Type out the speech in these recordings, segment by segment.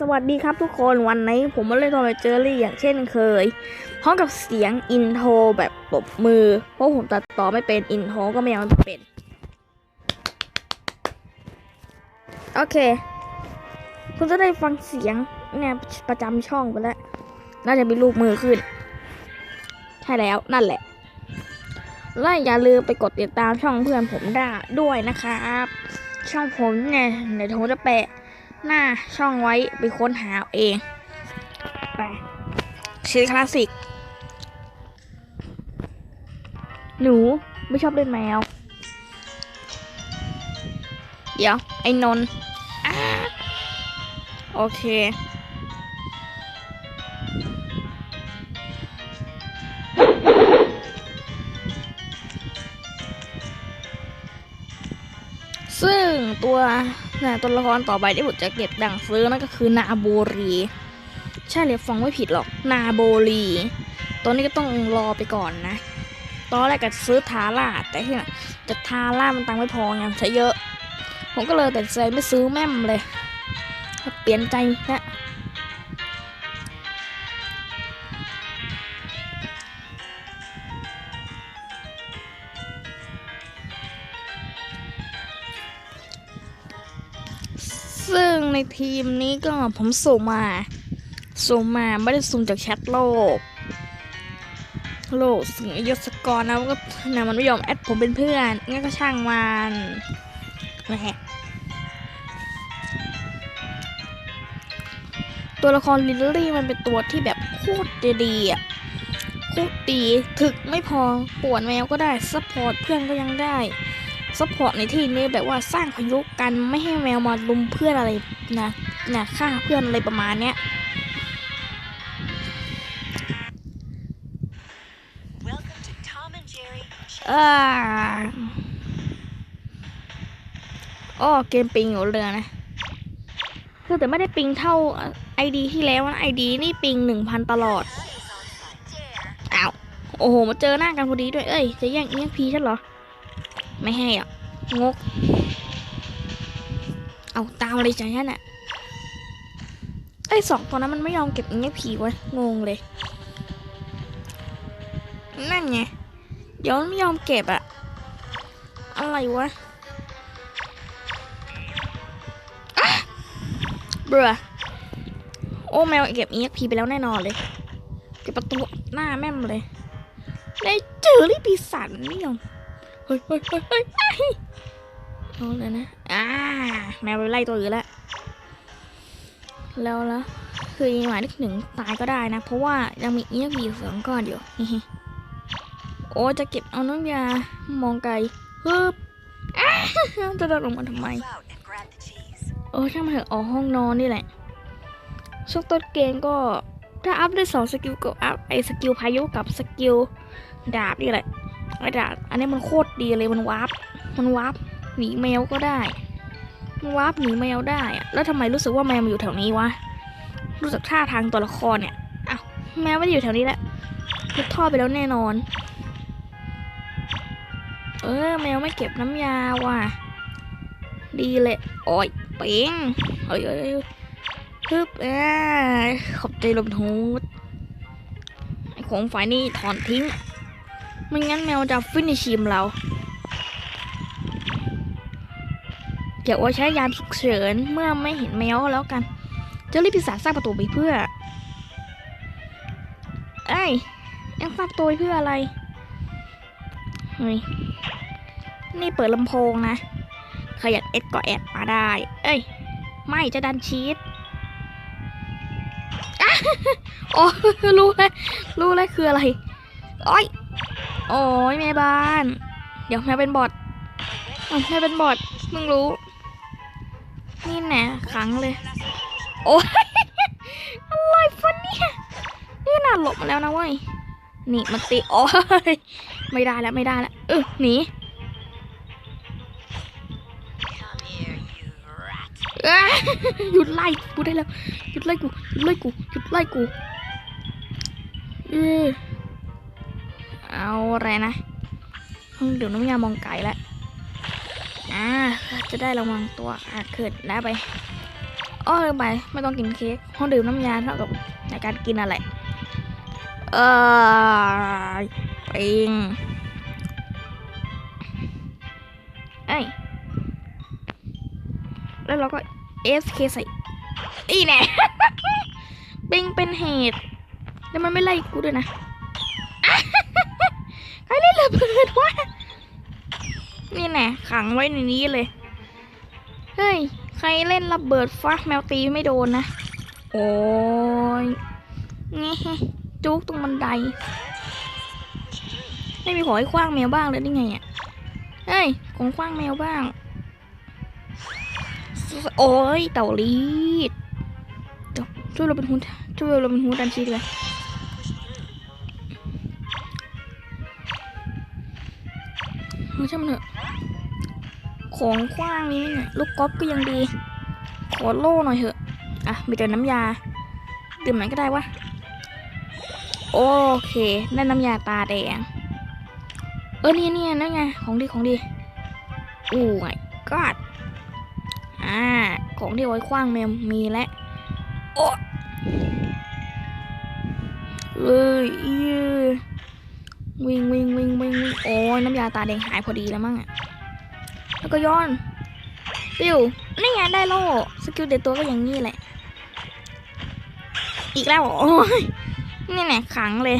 สวัสดีครับทุกคนวันนี้ผมมาเล่นทอมเจอรี่อย่างเช่นเคย พร้อมกับเสียงอินโทรแบบปบมือ เพราะผมตัดต่อไม่เป็นอินโทรก็ไม่ยอมเป็น โอเค คุณจะได้ฟังเสียงเนี่ยประจำช่องไปแล้ว น่าจะมีรูปมือขึ้น ใช่แล้วนั่นแหละ และอย่าลืมไปกดติดตามช่องเพื่อนผมได้ด้วยนะครับ ช่องผมเนี่ยเดี๋ยวผมจะแปะ หน้าช่องไว้ไปค้นหาเอง ไปชีคลาสสิก หนูไม่ชอบเล่นแมว เดี๋ยว ไอ้นนท์อ่าโอเค ซึ่งตัว นะตัวละครต่อไปที่ผมจะเก็บดังซื้อนั่นก็คือนาโบรี ใช่เลยฟังไม่ผิดหรอกนาโบรีตัวนี้ก็ต้องรอไปก่อนนะ ตอนแรกก็ซื้อทาร่าแต่ที่ไหนจะทาร่ามันตังไม่พอไงใช้เยอะ ผมก็เลยแต่ใจไม่ซื้อแม่มเลย เปลี่ยนใจนะ ในทีมนี้ก็ผมสุ่มมาสุ่มมาไม่ได้สุ่มจากแชทโลก โลกสิ่งยศกรนะก็นะมันไม่ยอมแอดผมเป็นเพื่อนงั้นก็ช่างมันนะฮะตัวละครลิลลี่มันเป็นตัวที่แบบโคตรดีอะโคตรดีถึกไม่พอปวดแมวก็ได้ซัพพอร์ตเพื่อนก็ยังได้ ซัพพอร์ตในที่นี้แบบว่าสร้างพายุกันไม่ให้แมวมาลุมเพื่อนอะไรนะนะฆ่าเพื่อนอะไรประมาณเนี้ยอ้อเกมปิงอยู่เรือนะ คือแต่ไม่ได้ปิงเท่าไอดีที่แล้วนะไอดีนี่ปิงหนึ่งพันตลอดอ้าว โอ้โห มาเจอหน้ากันพอดีด้วย เอ้ย จะแย่งเอี้ยงพีฉันเหรอ ไม่ให้อะ งก เอาตามเลยจ้ะฉันอะไอ้สองตัวนั้นมันไม่ยอมเก็บเอี้ยงพีว้งงเลย นั่นไง เดี๋ยวมันไม่ยอมเก็บอะอะไรวะเบื่อโอ้แมวเก็บ EXP ไปแล้วแน่นอนเลย เก็บประตูหน้าแม่มเลย ได้เจอรีปีศาจมันไม่ยอม เฮ้ยเฮ้ยเฮ้ยเฮ้ยเฮ้ยเอาเลยนะ อ่า แมวไปไล่ตัวอื่นแล้ว แล้วล้วคือยังหมายถึงตายก็ได้นะ เพราะว่ายังมี EXP อยู่สองก้อนอยู่โอ้จะเก็บเอาน้ำยามองไกลฮึบอ้าจะเดินลงมาทำไม Move out and grab the cheese. เออช่างมันเถอะออกห้องนอนนี่แหละ ช่วงต้นเกมก็ถ้าอัพได้สองสกิลก็อัพไอสกิลพายุกับสกิลดาบนี่แหละ ไอ้ดาอันนี้มันโคตรดีเลยมันวาร์ปมันวาร์ปหนีแมวก็ได้มันวาร์ปหนีแมวได้อะแล้วทำไมรู้สึกว่าแมวมันอยู่แถวนี้วะรู้สึกท่าทางตัวละครเนี่ยอ้าวแมวไม่อยู่แถวนี้แหละมุดท่อไปแล้วแน่นอน เออแมวไม่เก็บน้ำยาว่ะดีเลยโอ้ยเป้งเอ้ยเอ้ยฮึบอ่าขอบใจลมทูดไอของฝ่ายนี่ถอนทิ้ง ไม่งั้นแมวจะฟินิชิมเรา เดี๋ยวว่าใช้ยามฉุกเฉินเมื่อไม่เห็นแมวก็แล้วกันเจะรีบปีศาสร้างประตูไปเพื่อเอ้ยังสร้างประตูเพื่ออะไรเฮ้ยนี่เปิดลำโพงนะใครอยากเอ็ดก็แอดมาได้ เอ้ย ไม่จะดันชีสอะโอ้รู้เลย รู้เลยคืออะไร โอ้ย โอ้ยแม่บ้าน เดี๋ยวแม่เป็นบอทแม่เป็นบอทเพิ่งรู้ นี่แน่ขังเลย โอ้ยอะไรฟันเนี่ยนี่น่าหลบมาแล้วนะเว้ยนี่มันตีโอ้ยไม่ได้แล้วไม่ได้แล้วเออหนีหยุดไล่กูได้แล้วหยุดไล่กูหยุดไล่กูหยุดไล่กูเออ เอาอะไรนะเดี๋ยวน้ำยามองไก่แล้วอ่าจะได้ระวังตัวอาเกิดได้วไปอ้อลืมไป ไม่ต้องกินเค้กห้องดื่มน้ำยาเท่ากับในการกินอะไร เออปิงเอ้ยแล้วเราก็ AFK ใส่อีแน่ปิงเป็นเหตุ แล้วมันไม่ไล่กูด้วยนะ รเล่นระเบิดวะนี่แน่ขังไว้ในนี้เลย เฮ้ย ใครเล่นระเบิดฟ้าแมวตีไม่โดนนะ โอ้ยงี้จุกตรงบันได ไม่มีของให้คว้างแมวบ้างเลยได้ไงอะเฮ้ยของคว้างแมวบ้าง โอ้ยเต่าลีดช่วยเราเป็นหูช่วยเราเป็นหูดันชีดีกว่าเฮ้ยช่มันเถอะ ของคว้างนี้เนี่ยลูกก๊อฟก็ยังดี ขอโล่หน่อยเถอะ อะมีแต่น้ำยา ดื่มไหนก็ได้วะ โอเค ได้น้ำยาตาแดง เออเนี่ยเนี่ยนั่นไง ของดีของดีอู้ไงก็อ่า ของที่ไว้คว้างแมวมีแล้วโอ้เอ้ยเอ้ย วิ่งวิ่งวิ่งวิ่งวิ่งโอ้ยน้ำยาตาแดงหายพอดีแล้วมั้งอะแล้วก็ย้อนปิวนี่ไงได้โล่สกิลเด็ดตัวก็อย่างนี้แหละ อีกแล้วโอ้ยนี่แน่ขังเลย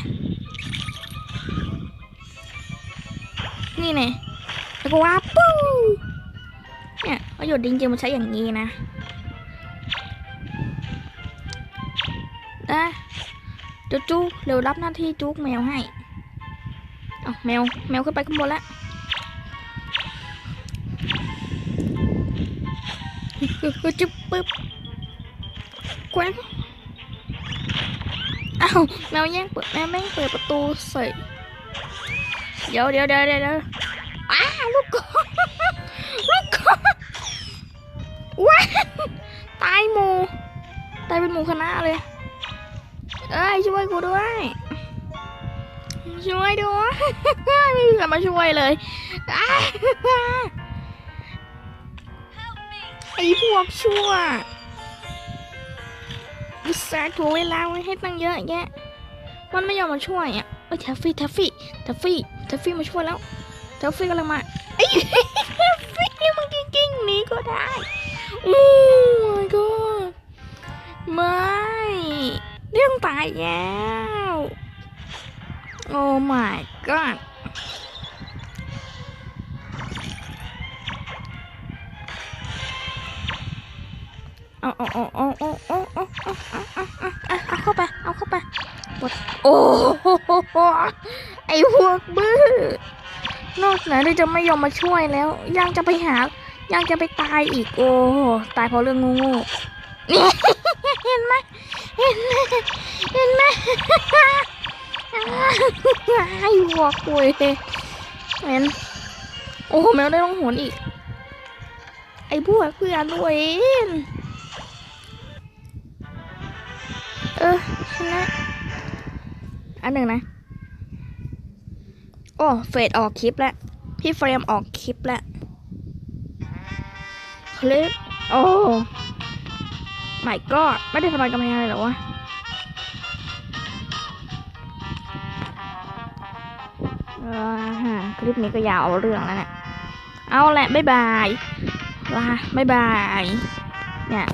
นี่แน่แล้วก็ว่าปูเนี่ยประโยชน์จริงๆมันใช้อย่างนี้นะนะเดี๋ยวจุกเร็วรับหน้าที่จุกแมวให้ អោះម៉ែវម៉ែវគឺបែកកុំបុលហ่ะគឺជឹបពឹបគួនអោម៉ែវញ៉ាំពឹបម៉ែវម៉ែងពឹបបន្ទូសិយោយោយោយោអាលោកកលោកកវ៉ាតายหมูตายเป็นหมูคณะเลยเอ้ยช่วยกูด้วย ช่วยด้วย ไม่มีใครมาช่วยเลยไอ้พวกชั่วอุตส่าห์ถูเวลาไว้ให้ตั้งเยอะแยะ มันไม่ยอมมาช่วยอะเอ้ยแทฟฟี่แทฟฟี่แทฟฟี่แทฟฟี่มาช่วยแล้วแทฟฟี่กำลังมาไอ้ยแทฟฟี่มันกิ้งๆหนี้ก็ได้โอ้ my god ไม่เรื่องตายแล้ว โอ้ my god เอาเอาเอาเอาเอาเอาเอาเอาเอาเข้าไป เอาเข้าไปหมดโอ้โหไอพวกบื้อนอกจากที่จะไม่ยอมมาช่วยแล้ว ยังจะไปหา ยังจะไปตายอีก โอ้ตายเพราะเรื่องงูนี่เห็นไหมเห็นไหมเห็นไหม ไอ้พวกคุยเห็นโอ้แมวได้ต้องหนอีก ไอ้พวกเพื่อนด้วยเออชนะอันหนึ่งนะ โอ้เฟดออกคลิปแล้ว พี่เฟรมออกคลิปแล้ว คลิป โอ้ไม่ก็ไม่ได้ทำอะไรกันมาเลยเหรอวะ คลิปนี้ก็ยาวเาเรื่องแล้วเนี่ย เอาแหละ บ๊ายบายลาบ๊ายบาย เนี่ย